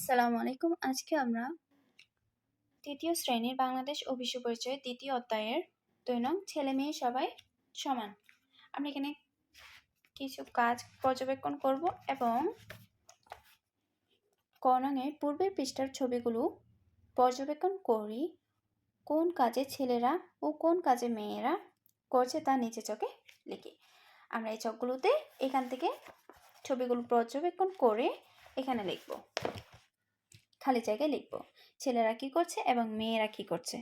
আসসালামু আলাইকুম। আজকে আমরা তৃতীয় শ্রেণির বাংলাদেশ ও বিশ্ব পরিচয়, দ্বিতীয় অধ্যায়ের দুই নং ছেলে মেয়ে সবাই সমান। আমরা এখানে কিছু কাজ পর্যবেক্ষণ করব এবং ক নংয়ে পূর্বের পৃষ্ঠার ছবিগুলো পর্যবেক্ষণ করি, কোন কাজে ছেলেরা ও কোন কাজে মেয়েরা করছে তা নিচে চোখে লিখি। আমরা এই চকগুলোতে এখান থেকে ছবিগুলো পর্যবেক্ষণ করে এখানে লিখব। খালি জায়গায় লিখব। ছেলেরা কি করছে এবং মেয়েরা কি করছে?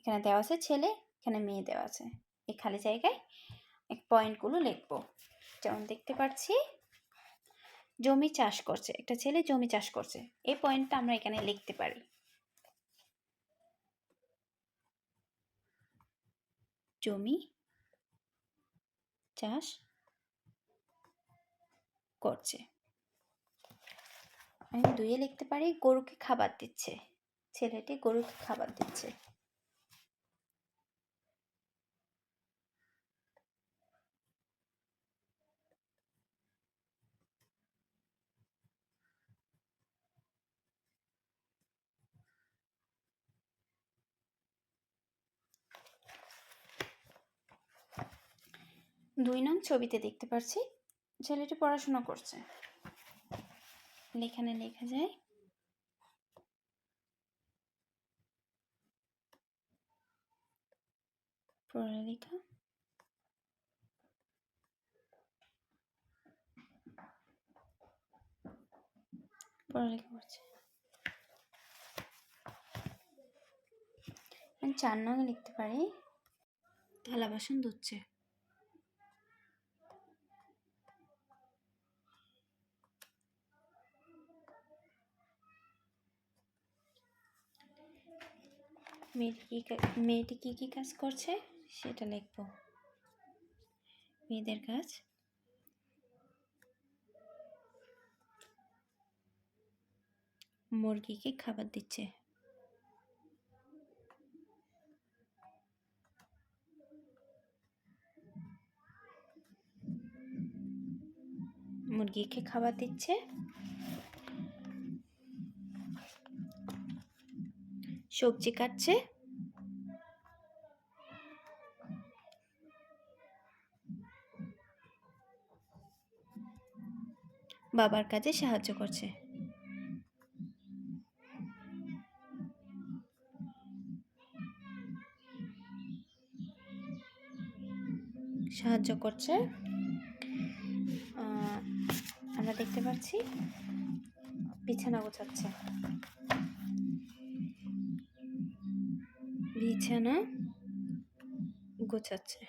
এখানে দেওয়া আছে ছেলে, এখানে মেয়ে দেওয়া আছে। এই খালি জায়গায় পয়েন্টগুলো লিখব। যেমন দেখতে পাচ্ছি, জমি চাষ করছে। একটা ছেলে জমি চাষ করছে। এই পয়েন্টটা আমরা এখানে লিখতে পারি। জমি চাষ করছে। আমি দুইয়ে লিখতে পারি, গরুকে খাবার দিচ্ছে। ছেলেটি গরুকে খাবার দিচ্ছে। দুই নং ছবিতে দেখতে পাচ্ছি ছেলেটি পড়াশোনা করছে। এখানে লেখা যায়। পড়ালেখা পড়ালেখা করছে চার নং লিখতে পারি। থালা বাসন ধুচ্ছে। মেয়েটি কী মেয়েটি কী কী কাজ করছে? সেটা লিখব। মেয়েদের কাজ। মুরগিকে খাবার দিচ্ছে। মুরগিকে খাবার দিচ্ছে। সবজি কাটছে। বাবার কাজে সাহায্য করছে। সাহায্য করছে। আমরা দেখতে পাচ্ছি বিছানা গোছাচ্ছে। বিছানা গোছাচ্ছে।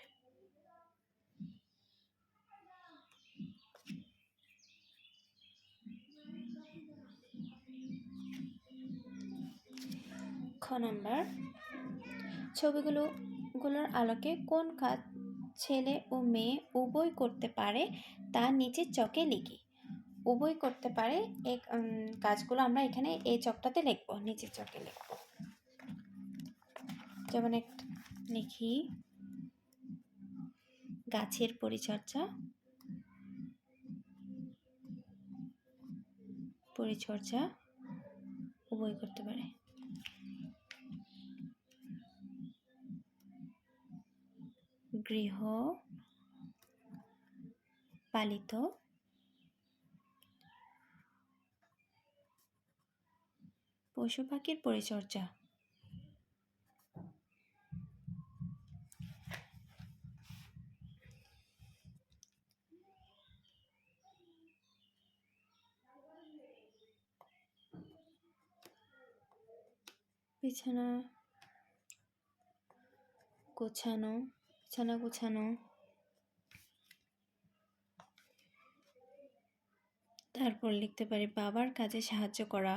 খ নাম্বার, ছবিগুলো, গুলোর আলোকে কোন কাজ ছেলে ও মেয়ে উভয় করতে পারে তা নিচের চকে লিখি। উভয় করতে পারে এই কাজগুলো আমরা এখানে এই চকটাতে লিখব, নিচের চকে লিখব। যেমন একটা লিখি। গাছের পরিচর্যা। পরিচর্যা। উভয় করতে পারে। গৃহ। পালিত। পশু পাখির পরিচর্যা। বিছানা গোছানো বিছানা গোছানো। তারপর লিখতে পারি, বাবার কাজে সাহায্য করা।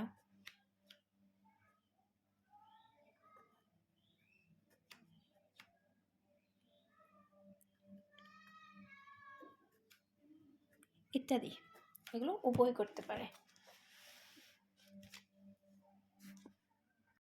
ইত্যাদি। এগুলো উভয় করতে পারে।